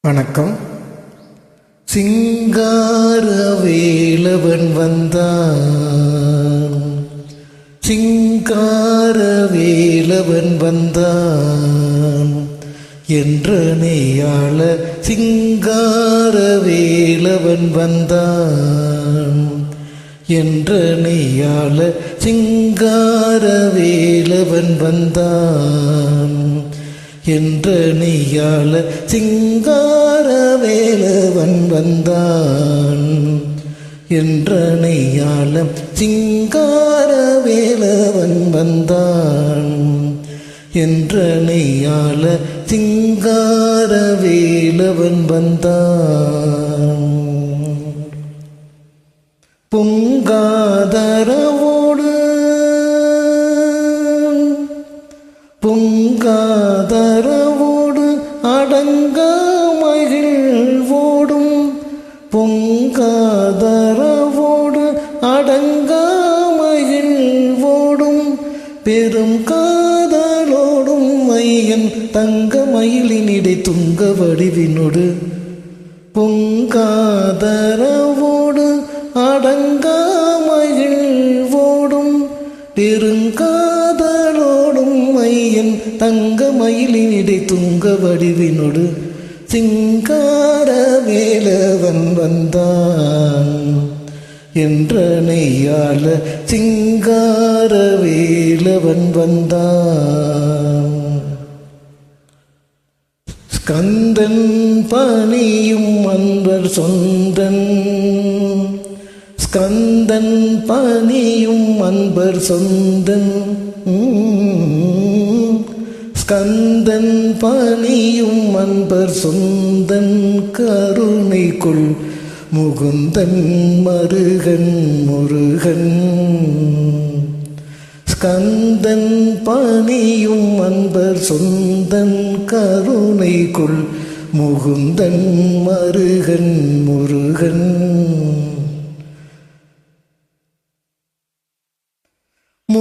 வணக்கம். சிங்கார வேலவன் வந்தான். சிங்கார வேலவன் வந்தான். என்ற நெய்யாள சிங்கார வேலவன் வந்தான். என்ற நெய்யாள சிங்கார வேலவன் வந்தான். என்ற நெய்யாள சிங்கார வேலவன் வந்தான். என்ற நெய்யாள சிங்கார வேலவன் வந்தான். என்ற நெய்யாள சிங்கார வேலவன் வந்தான். பொங்காதரா பொங்காதரவோடு அடங்கா மகிழ்வோடும். பொங்காதரவோடு அடங்கா மகிழ்வோடும். பெரும் காதலோடும் மையன் தங்க மயிலினிடை துங்க வடிவினோடு. பொங்காதரவோடு அடங்கா மயிலினிடை துங்க வடிவினொடு சிங்கார வேலவன் வந்தான். என்ற நெய்யால சிங்கார வேலவன் வந்தான். ஸ்கந்தன் பணியும் அன்பர் சொந்தன். ஸ்கந்தன் பணியும் அன்பர் சொந்தன். ஸ்கந்தன் பணியும் அன்பர் சொந்தன் கருணைக்குள் முகுந்தன் மருகன் முருகன். ஸ்கந்தன் பணியும் அன்பர் சொந்தன் கருணைக்குள் முகுந்தன் மருகன் முருகன்.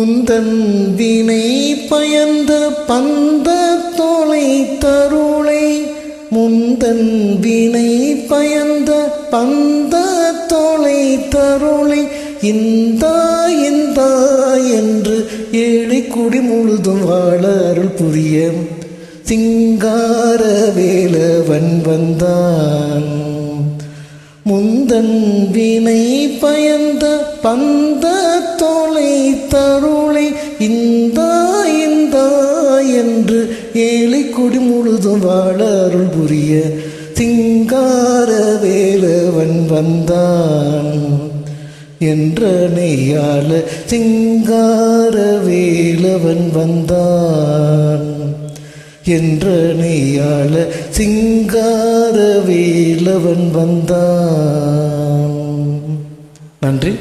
முந்தந்தினை பயந்த பந்த தோலை தருளை முந்தந்தினை பயந்த பந்த தோலை தருளை இந்தா இந்தா என்று ஏழை குடி முழுதும் வாழ அருள் புரிய சிங்கார வேலவன் வந்தான். முந்தன் வினை பயந்த பந்த தோலை தருளை இந்தா இந்தா என்று ஏழை கொடி முழுதும் வாழ அருள் புரிய சிங்கார வேலவன் வந்தான். என்ற நெய்யால சிங்கார வேலவன் வந்தான். என்ற நெய்யால சிங்கார வேலவன் வந்தான். நன்றி.